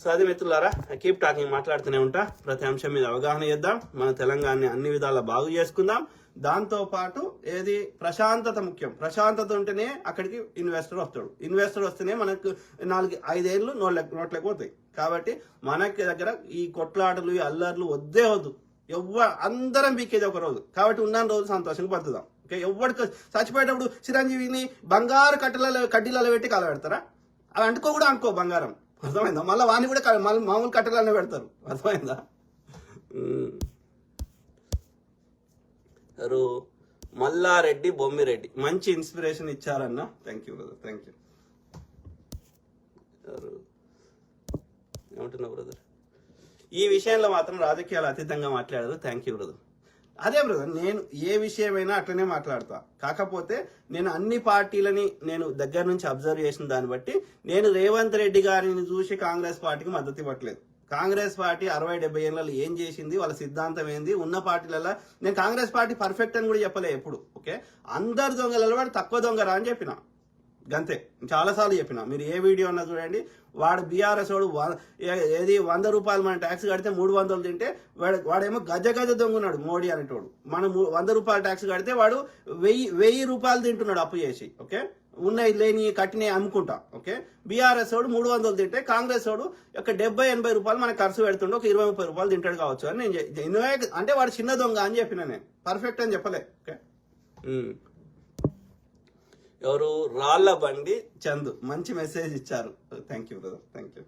సో అది మిత్రులారా కీప్ టాకింగ్ మాట్లాడుతూనే ఉంటా. ప్రతి అంశం మీద అవగాహన చేద్దాం. మన తెలంగాణని అన్ని విధాలా బాగు చేసుకుందాం. దాంతోపాటు ఏది? ప్రశాంతత ముఖ్యం. ప్రశాంతత ఉంటేనే అక్కడికి ఇన్వెస్టర్ వస్తాడు. ఇన్వెస్టర్ వస్తేనే మనకు నాలుగు ఐదేళ్ళు నోట్లకు నోట్లకు పోతాయి. కాబట్టి మనకి దగ్గర ఈ కొట్లాటలు ఈ అల్లర్లు వద్దే వద్దు. ఎవ్వ అందరం బీకేది ఒక రోజు. కాబట్టి ఉన్న రోజు సంతోషంగా బతుకుదాం. ఓకే? ఎవరికి చచ్చిపోయేటప్పుడు చిరంజీవిని బంగారు కట్టెలలో కడ్డీలలో పెట్టి కలబెడతారా? అవి అంటుకో కూడా అనుకో బంగారం. అర్థమైందా? మళ్ళీ వాడిని కూడా మళ్ళీ మామూలు కట్టెలనే పెడతారు. అర్థమైందా? ఎవరు మల్లారెడ్డి బొమ్మిరెడ్డి. మంచి inspiration ఇచ్చారన్న. Thank you brother thank you ఏమంటున్నావు బ్రదర్ ఈ విషయంలో మాత్రం రాజకీయాలు అతీతంగా మాట్లాడదు థ్యాంక్ యూ బ్రదర్ అదే బ్రదర్ నేను ఏ విషయమైనా అట్లనే మాట్లాడతా. కాకపోతే నేను అన్ని పార్టీలని నేను దగ్గర నుంచి అబ్జర్వ్ చేసిన దాన్ని బట్టి నేను రేవంత్ రెడ్డి గారిని చూసి కాంగ్రెస్ పార్టీకి మద్దతు ఇవ్వట్లేదు. కాంగ్రెస్ పార్టీ అరవై డెబ్బై ఏళ్ళలో ఏం చేసింది? వాళ్ళ సిద్ధాంతం ఏంది? ఉన్న పార్టీలలో నేను కాంగ్రెస్ పార్టీ పర్ఫెక్ట్ అని కూడా చెప్పలే ఎప్పుడు ఓకే? అందరు దొంగలలో వాడు తక్కువ దొంగరా అని చెప్పిన. గంతే. చాలాసార్లు చెప్పిన. మీరు ఏ వీడియో అన్నా చూడండి. వాడు బీఆర్ఎస్ వాడు ఏది వంద రూపాయలు మన ట్యాక్స్ కడితే మూడు వందలు తింటే వాడు వాడేమో గజ గజ దొంగన్నాడు మోడీ అనేటోడు. మనం వంద రూపాయల ట్యాక్స్ కడితే వాడు వెయ్యి వెయ్యి రూపాయలు తింటున్నాడు అప్పు చేసి ఓకే? ఉన్నాయి లేని కట్టినవి అమ్ముకుంటా ఓకే? బీఆర్ఎస్ వాడు మూడు వందలు తింటే కాంగ్రెస్ వాడు ఒక డెబ్బై ఎనభై రూపాయలు మనకు ఖర్చు పెడుతుండే ఒక ఇరవై ముప్పై రూపాయలు తింటాడు కావచ్చు అని నేను అంటే వాడు చిన్న దొంగ అని చెప్పిన నేను. పర్ఫెక్ట్ అని చెప్పలే ఓకే? ఎవరు? రాళ్ళ బండి చందు. మంచి మెసేజ్ ఇచ్చారు. Thank you brother thank you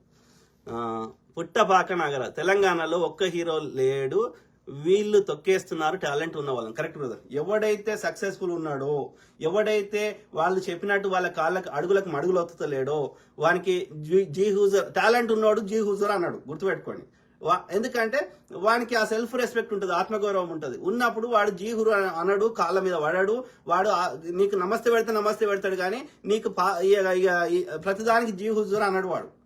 Puttapaka నగర తెలంగాణలో ఒక్క హీరో లేడు. వీళ్ళు తొక్కేస్తున్నారు టాలెంట్ ఉన్న వాళ్ళని కరెక్ట్ బ్రదర్. ఎవడైతే సక్సెస్ఫుల్ ఉన్నాడో ఎవడైతే వాళ్ళు చెప్పినట్టు వాళ్ళ కాళ్ళకి అడుగులకు మడుగులు ఒత్తుతలేడో వానికి జీ- జీ హూజర్ టాలెంట్ ఉన్నాడు జీ హూజర్ అన్నాడు. గుర్తుపెట్టుకోండి. వా- ఎందుకంటే వానికి ఆ సెల్ఫ్ రెస్పెక్ట్ ఉంటుంది ఆత్మగౌరవం ఉంటుంది. ఉన్నప్పుడు వాడు జీహురు అనడు కాళ్ళ మీద పడాడు వాడు నీకు నమస్తే పెడితే నమస్తే పెడతాడు కానీ నీకు పా- ప్రతిదానికి జీహుజురు అన్నాడు వాడు.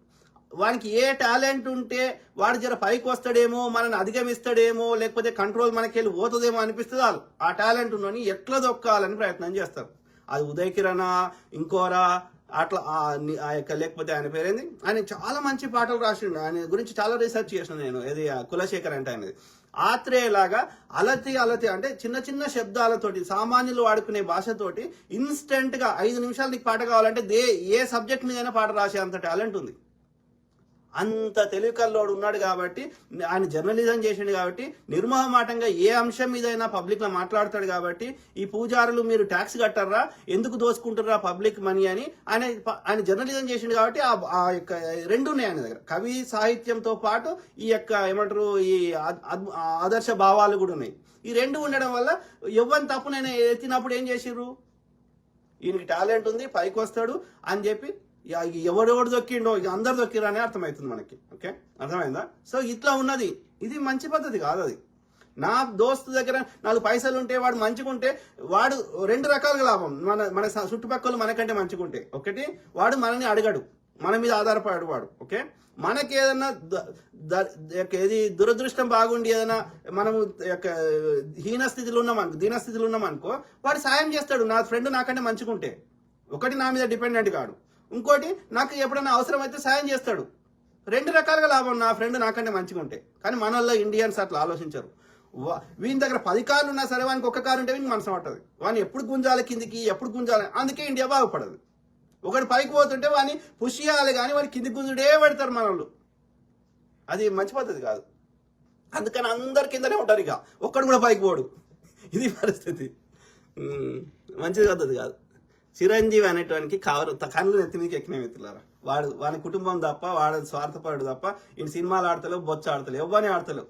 వానికి ఏ టాలెంట్ ఉంటే వాడు జర పైకి వస్తాడేమో మనల్ని అధిగమిస్తాడేమో లేకపోతే కంట్రోల్ మనకి వెళ్ళి పోతుందేమో అనిపిస్తుంది వాళ్ళు ఆ టాలెంట్ ఉన్నని ఎట్లా దొక్కాలని ప్రయత్నం చేస్తారు. అది ఉదయ్ కిరణా ఇంకోరా అట్లా ఆ యొక్క లేకపోతే ఆయన పేరేంది? ఆయన చాలా మంచి పాటలు రాసిండు. ఆయన గురించి చాలా రీసెర్చ్ చేసిన నేను. ఏది కులశేఖర్ అంటే ఆయనది. ఆత్రేయలాగా అలతి అలతి అంటే చిన్న చిన్న శబ్దాలతోటి సామాన్యులు వాడుకునే భాషతోటి ఇన్స్టెంట్గా ఐదు నిమిషాలు నీకు పాట కావాలంటే దే ఏ సబ్జెక్ట్ మీదైనా పాట రాసే అంత టాలెంట్ ఉంది. అంత తెలివి కల్లోడు ఉన్నాడు కాబట్టి ఆయన జర్నలిజం చేసిండు కాబట్టి నిర్మోహమాటంగా ఏ అంశం మీదైనా పబ్లిక్లో మాట్లాడతాడు కాబట్టి ఈ పూజారులు మీరు ట్యాక్స్ కట్టారా ఎందుకు దోసుకుంటారా పబ్లిక్ మనీ అని? ఆయన ఆయన జర్నలిజం చేసిండు కాబట్టి ఆ ఆ యొక్క రెండు ఉన్నాయి ఆయన దగ్గర. కవి సాహిత్యంతో పాటు ఈ యొక్క ఏమంటారు ఈ అద్- ఆదర్శ భావాలు కూడా ఉన్నాయి. ఈ రెండు ఉండడం వల్ల ఎవరిని తప్పు నేను ఎత్తినప్పుడు ఏం చేసిర్రు? ఈయనకి టాలెంట్ ఉంది పైకి వస్తాడు అని చెప్పి ఎవడెవడు దొక్కిండో ఇక అందరు దొక్కిరు అర్థమవుతుంది మనకి ఓకే? అర్థమైందా? సో ఇట్లా ఉన్నది. ఇది మంచి పద్ధతి కాదు అది. నా దోస్తు దగ్గర నాలుగు పైసలు ఉంటే వాడు మంచిగా ఉంటే వాడు రెండు రకాలుగా లాభం. మన మన చుట్టుపక్కల మనకంటే మంచిగా ఉంటే ఒకటి వాడు మనని అడగడు. మన మీద ఆధారపడాడు వాడు ఓకే? మనకి ఏదన్నా ఏది దురదృష్టం బాగుండి ఏదైనా మనము యొక్క హీనస్థితిలో ఉన్నాం అనుకో దీన స్థితిలో ఉన్నాం అనుకో వాడు సాయం చేస్తాడు. నా ఫ్రెండ్ నాకంటే మంచిగా ఉంటే. ఒకటి నా మీద డిపెండెంట్ కాడు. ఇంకోటి నాకు ఎప్పుడైనా అవసరం అయితే సాయం చేస్తాడు. రెండు రకాలుగా లాభం నా ఫ్రెండ్ నాకంటే మంచిగా ఉంటే. కానీ మనల్లో ఇండియన్స్ అట్లా ఆలోచించరు. వా- వీని దగ్గర పది కార్లు ఉన్నా సరే వానికి ఒక్క కారు ఉంటే వీనికి మనసు పట్టదు. వాని ఎప్పుడు గుంజాలి కిందికి ఎప్పుడు గుంజాలి అందుకే ఇండియా బాగుపడదు. ఒకటి పైకి పోతుంటే వాని పుష్ చేయాలి కానీ వాని కింది గుంజుడే పెడతారు మన వాళ్ళు అది మంచి పద్ధతి కాదు. అందుకని అందరి కిందనే ఉంటారు ఇక. ఒక్కడు కూడా పైకి పోడు. ఇది పరిస్థితి. మంచిది పద్ధతి కాదు. చిరంజీవి అనేటానికి కవర్ కళ్ళు నెత్తి మీకు ఎక్కిన మిత్రులారా. వాడు వాని కుటుంబం తప్ప వాడు స్వార్థపరుడు తప్ప ఈయన సినిమాలు ఆడతలేవు బొచ్చ ఆడతలేవు ఎవ్వని ఆడతలేవు.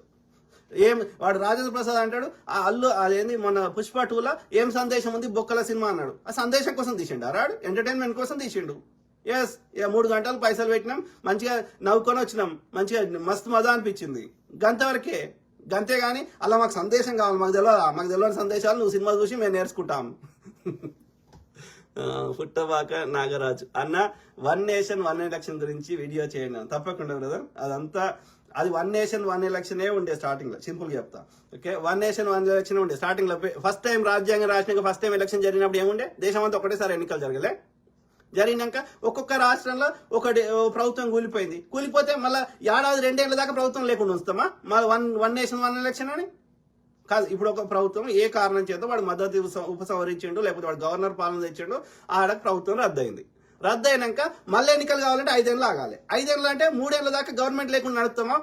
ఏం వాడు రాజేంద్ర ప్రసాద్ అంటాడు ఆ అల్లు అదేంది మన పుష్ప టూలో ఏం సందేశం ఉంది బొక్కల సినిమా అన్నాడు. ఆ సందేశం కోసం తీసిండు ఆరాడు ఎంటర్టైన్మెంట్ కోసం తీసిండు. ఎస్ ఇక మూడు గంటలు పైసలు పెట్టినాం మంచిగా నవ్వుకొని వచ్చినాం మంచిగా మస్తు మజా అనిపించింది. గంత వరకే గంతే కానీ అలా మాకు సందేశం కావాలి మాకు తెలియదు మాకు తెలియని సందేశాలు నువ్వు సినిమా చూసి మేము నేర్చుకుంటాం. <laughs> పుట్టబాక నాగరాజు. అన్న వన్ నేషన్ వన్ ఎలక్షన్ గురించి వీడియో చేయండి తప్పకుండా బ్రదర్ అదంతా అది వన్ నేషన్ వన్ ఎలక్షనే ఉండే స్టార్టింగ్లో. సింపుల్ చెప్తా. Okay one nation one election ఉండే స్టార్టింగ్లో. ఫస్ట్ టైం రాజ్యాంగం రాసినాక ఫస్ట్ టైం ఎలక్షన్ జరిగినప్పుడు ఏముండే? దేశం అంతా ఒకటేసారి ఎన్నికలు జరగలే. జరిగినాక ఒక్కొక్క రాష్ట్రంలో ఒకటి ప్రభుత్వం కూలిపోయింది. కూలిపోతే మళ్ళీ ఏడాది రెండేళ్ళ దాకా ప్రభుత్వం లేకుండా ఉంచుతామా? మళ్ళీ one one nation one election అని? కాదు ఇప్పుడు ఒక ప్రభుత్వం ఏ కారణం చేత వాడు మద్దతు ఉపసంహరించిండు లేకపోతే వాడు గవర్నర్ పాలన తెచ్చిండు ఆడ ప్రభుత్వం రద్దయింది. రద్దయినాక మళ్ళీ ఎన్నికలు కావాలంటే ఐదేళ్ళు ఆగాలి. ఐదేళ్ళు అంటే మూడేళ్ళ దాకా గవర్నమెంట్ లేకుండా నడుపుతామా?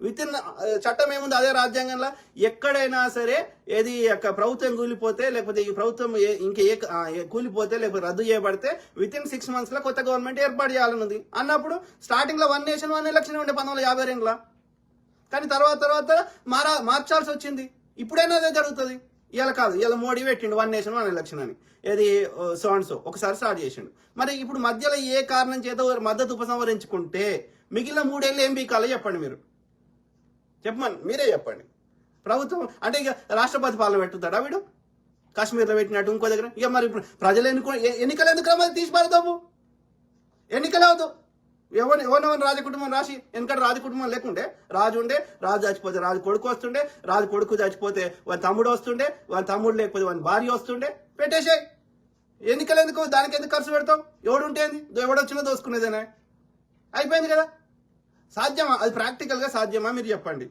విత్ ఇన్ చట్టం ఏముంది అదే రాజ్యాంగంలో? ఎక్కడైనా సరే ఏది యొక్క ప్రభుత్వం కూలిపోతే లేకపోతే ఈ ప్రభుత్వం ఏ- ఇంకా ఏ కూలిపోతే లేకపోతే రద్దు చేయబడితే విత్ ఇన్ సిక్స్ మంత్స్లో కొత్త గవర్నమెంట్ ఏర్పాటు చేయాలన్నది అన్నప్పుడు స్టార్టింగ్లో వన్ నేషన్ వన్ ఎలక్షన్ ఉండే పంతొమ్మిది వందల యాభై రెండులో. కానీ తర్వాత తర్వాత మారా మార్చాల్సి వచ్చింది. ఇప్పుడైనా అదే జరుగుతుంది. ఇలా కాదు ఇలా మోడీ పెట్టిండు వన్ నేషన్ వన్ ఎలక్షన్ అని. ఏది సో అండ్ సో ఒకసారి స్టార్ట్ చేసిండు. మరి ఇప్పుడు మధ్యలో ఏ కారణం చేత మద్దతు ఉపసంహరించుకుంటే మిగిలిన మూడేళ్ళు ఏం బీకాలో చెప్పండి మీరు. చెప్పమని మీరే చెప్పండి. ప్రభుత్వం అంటే ఇక రాష్ట్రపతి పాలన పెట్టుతాడా వీడు? కాశ్మీర్లో పెట్టినట్టు ఇంకో దగ్గర? ఇక మరి ఇప్పుడు ప్రజలు ఎన్నుకో ఎన్నికలు ఎందుకు మరి తీసి ఎన్నికలు అవుతావు ఎవరు ఎవరినెవరు రాజ కుటుంబం రాసి వెనకటి రాజ కుటుంబం లేకుండే రాజు ఉండే రాజు చచ్చిపోతే రాజు కొడుకు వస్తుండే రాజు కొడుకు చచ్చిపోతే వాని తమ్ముడు వస్తుండే వాని తమ్ముడు లేకపోతే వాని భార్య వస్తుండే పెట్టేసే ఎన్నికలు ఎందుకు? దానికి ఎందుకు ఖర్చు పెడతావు? ఎవడుంటే ఎవడొచ్చినా దోసుకునేదేనే? అయిపోయింది కదా. సాధ్యమా? అది ప్రాక్టికల్గా సాధ్యమా మీరు చెప్పండి.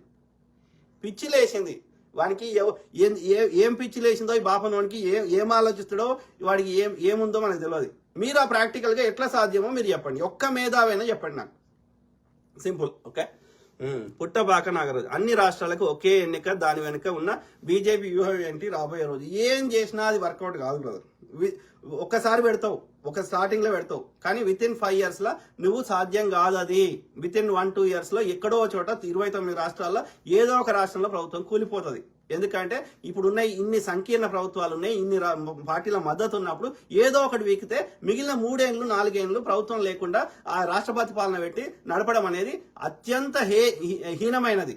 పిచ్చి లేచింది. వానికి ఏం- ఏ- ఏం పిచ్చి లేచిందో ఈ బాపనోనికి ఏం ఏం ఆలోచిస్తాడో వాడికి ఏం ఏముందో మనకు తెలియదు మీరు ఆ ప్రాక్టికల్గా ఎట్లా సాధ్యమో మీరు చెప్పండి. ఒక్క మేధావైనా చెప్పండి నాకు. Simple okay? పుట్టబాక నాగరాజు అన్ని రాష్ట్రాలకు ఒకే ఎన్నిక దాని వెనుక ఉన్న బీజేపీ వ్యూహం ఏంటి రాబోయే రోజు. ఏం చేసినా అది వర్కౌట్ కాదు బ్రదర్ వి- ఒక్కసారి పెడతావు ఒక స్టార్టింగ్లో పెడతావు. కానీ విత్ ఇన్ ఫైవ్ ఇయర్స్లో నువ్వు సాధ్యం కాదు అది. విత్ ఇన్ వన్ టూ ఇయర్స్లో ఎక్కడో చోట ఇరవై తొమ్మిది రాష్ట్రాల్లో ఏదో ఒక రాష్ట్రంలో ప్రభుత్వం కూలిపోతుంది. ఎందుకంటే ఇప్పుడున్న ఇన్ని సంకీర్ణ ప్రభుత్వాలు ఉన్నాయి ఇన్ని పార్టీల మద్దతు ఉన్నప్పుడు ఏదో ఒకటి వీకితే మిగిలిన మూడేళ్ళు నాలుగేళ్ళు ప్రభుత్వం లేకుండా ఆ రాష్ట్రపతి పాలన పెట్టి నడపడం అనేది అత్యంత హే హీ- హీనమైనది.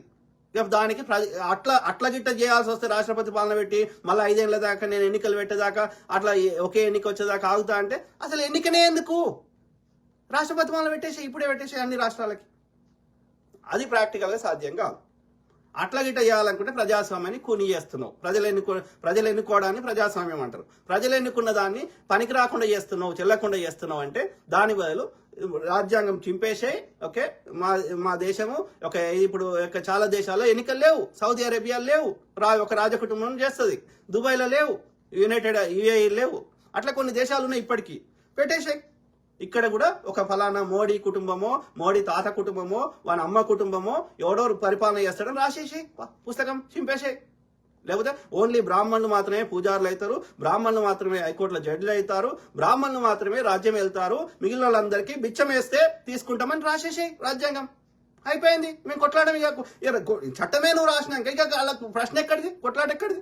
ఇక దానికి అట్లా అట్లా గిట్ట చేయాల్సి వస్తే రాష్ట్రపతి పాలన పెట్టి మళ్ళీ ఐదేళ్ళ దాకా నేను ఎన్నికలు పెట్టేదాకా అట్లా ఒకే ఎన్నిక వచ్చేదాకా ఆగుతా అంటే అసలు ఎన్నికనే ఎందుకు? రాష్ట్రపతి పాలన పెట్టేసి ఇప్పుడే పెట్టేసి అన్ని రాష్ట్రాలకి. అది ప్రాక్టికల్గా సాధ్యం కాదు. అట్లా గిట్ట చేయాలనుకుంటే ప్రజాస్వామ్యాన్ని కూని చేస్తున్నావు. ప్రజలు ఎన్నుకో ప్రజలు ఎన్నుకోవడాన్ని ప్రజాస్వామ్యం అంటారు. ప్రజలు ఎన్నుకున్న దాన్ని పనికి రాకుండా చేస్తున్నావు చెల్లకుండా చేస్తున్నావు అంటే దాని బదులు రాజ్యాంగం చింపేసే ఓకే మా మా దేశము ఒక ఇప్పుడు ఒక చాలా దేశాల్లో ఎన్నికలు లేవు. సౌదీ అరేబియా లేవు. రా ఒక రాజకుటుంబం చేస్తుంది. దుబాయ్లో లేవు. యునైటెడ్ యుఏఈ లేవు. అట్లా కొన్ని దేశాలు ఉన్నాయి ఇప్పటికీ. పెట్టేసాయి. ఇక్కడ కూడా ఒక ఫలానా మోడీ కుటుంబమో మోడీ తాత కుటుంబమో వాళ్ళ అమ్మ కుటుంబమో ఎవడో పరిపాలన చేస్తాడని రాసేసి పుస్తకం చింపేసే లేకపోతే ఓన్లీ బ్రాహ్మణులు మాత్రమే పూజారులు అవుతారు బ్రాహ్మణులు మాత్రమే హైకోర్టులో జడ్జిలు అవుతారు బ్రాహ్మణులు మాత్రమే రాజ్యం వెళ్తారు మిగిలిన వాళ్ళందరికీ బిచ్చం వేస్తే తీసుకుంటామని రాసేసి రాజ్యాంగం. అయిపోయింది. మేము కొట్లాడడం ఇక చట్టమే నువ్వు రాసినాక ఇక వాళ్ళకు ప్రశ్న ఎక్కడిది? కొట్లాట ఎక్కడిది?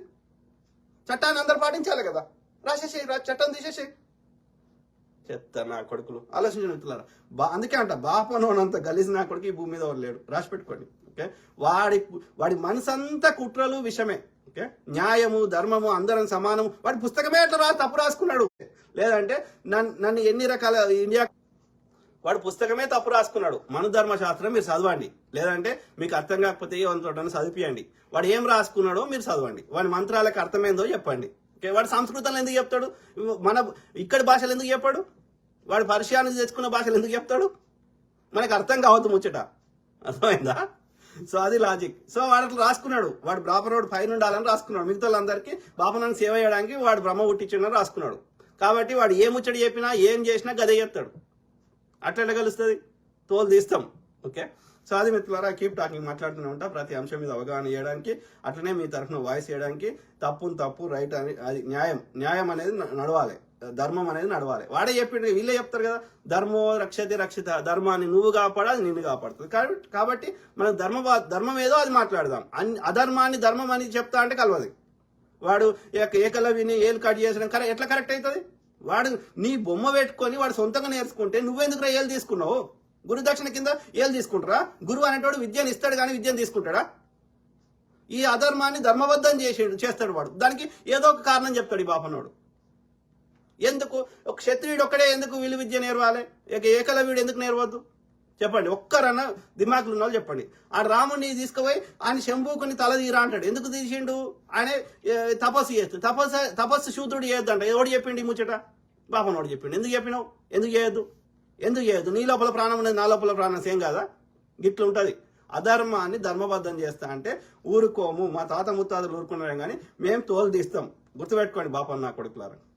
చట్టాన్ని అందరు పాటించాలి కదా. రాసేసేయి చట్టం తీసేసి చెత్త నా కొడుకులు. ఆలోచించిన మిత్రులారా. బా అందుకే అంట బాపనోనంత గలీజ్ నా కొడుకు ఈ భూమి మీద ఎవరు లేడు. రాసి పెట్టుకోండి ఓకే? వాడి వాడి మనసంతా కుట్రలు విషమే ఓకే? న్యాయము ధర్మము అందరం సమానము. వాడి పుస్తకమే అట్లా రా తప్పు రాసుకున్నాడు? లేదంటే నన్ను నన్ను ఎన్ని రకాల ఇండియా వాడు పుస్తకమే తప్పు రాసుకున్నాడు. మనుధర్మ శాస్త్రం మీరు చదవండి. లేదంటే మీకు అర్థం కాకపోతే ఏమనుకుంటాను చదివియండి వాడు ఏం రాసుకున్నాడో మీరు చదవండి. వాడి మంత్రాలకు అర్థమైందో చెప్పండి. ఓకే వాడు సంస్కృతంలో ఎందుకు చెప్తాడు? మన ఇక్కడి భాషలు ఎందుకు చెప్పాడు? వాడు పర్షియా నుంచి తెచ్చుకున్న భాషలు ఎందుకు చెప్తాడు? మనకు అర్థం కావద్దు ముచ్చట. అర్థమైందా? సో అది లాజిక్ సో వాడు అట్లా రాసుకున్నాడు. వాడు బ్రాహ్మణుడు పైన ఉండాలని రాసుకున్నాడు. మిగతా వాళ్ళందరికీ బాపనాన్ని సేవ చేయడానికి వాడు బ్రహ్మ పుట్టించడం రాసుకున్నాడు. కాబట్టి వాడు ఏ ముచ్చడి చెప్పినా ఏం చేసినా గదే చెప్తాడు. అట్లా కలుస్తుంది? తోలు తీస్తాం. ఓకే? సో అది మిత్రులారా కీప్ టాకింగ్ మాట్లాడుతూనే ఉంటా. ప్రతి అంశం మీద అవగాహన చేయడానికి అట్లనే మీ తరఫున వాయిస్ చేయడానికి తప్పును తప్పు రైట్ అని అది న్యాయం. న్యాయం అనేది నడవాలి. ధర్మం అనేది నడవాలి. వాడే చెప్పిండు వీళ్ళే చెప్తారు కదా ధర్మో రక్షతి రక్షిత ధర్మాన్ని నువ్వు కాపాడా అది నిన్ను కాపాడుతుంది. కాబట్టి కాబట్టి మనం ధర్మ ధర్మం ఏదో అది మాట్లాడదాం. అధర్మాన్ని ధర్మం అని చెప్తా అంటే కలవదు. వాడు ఏక- ఏలు కట్ చేసడం కరెక్ట్ ఎట్లా కరెక్ట్ అవుతుంది వాడు నీ బొమ్మ పెట్టుకొని వాడు సొంతంగా నేర్చుకుంటే నువ్వెందుకు రా ఏలు తీసుకున్నావు? గురు దక్షిణ కింద ఏలు తీసుకుంటారా? గురువు అనేటోడు విద్యను ఇస్తాడు కానీ విద్యను తీసుకుంటాడా? ఈ అధర్మాన్ని ధర్మబద్ధం చేసి చేస్తాడు వాడు. దానికి ఏదో ఒక కారణం చెప్తాడు ఈ బాపనోడు. ఎందుకు? ఒక క్షత్రియుడు ఒక్కడే ఎందుకు విలు విద్య నేర్వాలి? ఇక ఏకలవ్యుడు ఎందుకు నేర్వద్దు? చెప్పండి. ఒక్కరన్నా దిమాకులు ఉన్న వాళ్ళు చెప్పండి. ఆ రాముడిని తీసుకుపోయి ఆయన శంభుకుని తల తీరా అంటాడు. ఎందుకు తీసిండు? ఆయన తపస్సు చేస్తు తపస్సు తపస్సు శూద్రుడు చేయొద్దంట. ఎవడు చెప్పిండు ఈ ముచ్చట? బాపనోడు చెప్పిండు. ఎందుకు చెప్పినావు? ఎందుకు చేయొద్దు? ఎందుకు చేయొద్దు? నీ లోపల ప్రాణం ఉన్నది నా లోపల ప్రాణం సేమ్ కాదా? గిట్ల ఉంటుంది. అధర్మాన్ని ధర్మబద్ధం చేస్తా అంటే ఊరుకోము మా తాత ముత్తాతలు ఊరుకున్నారు కానీ మేము తోలు తీస్తాం. గుర్తుపెట్టుకోండి బాపన్న కొడుకులారా.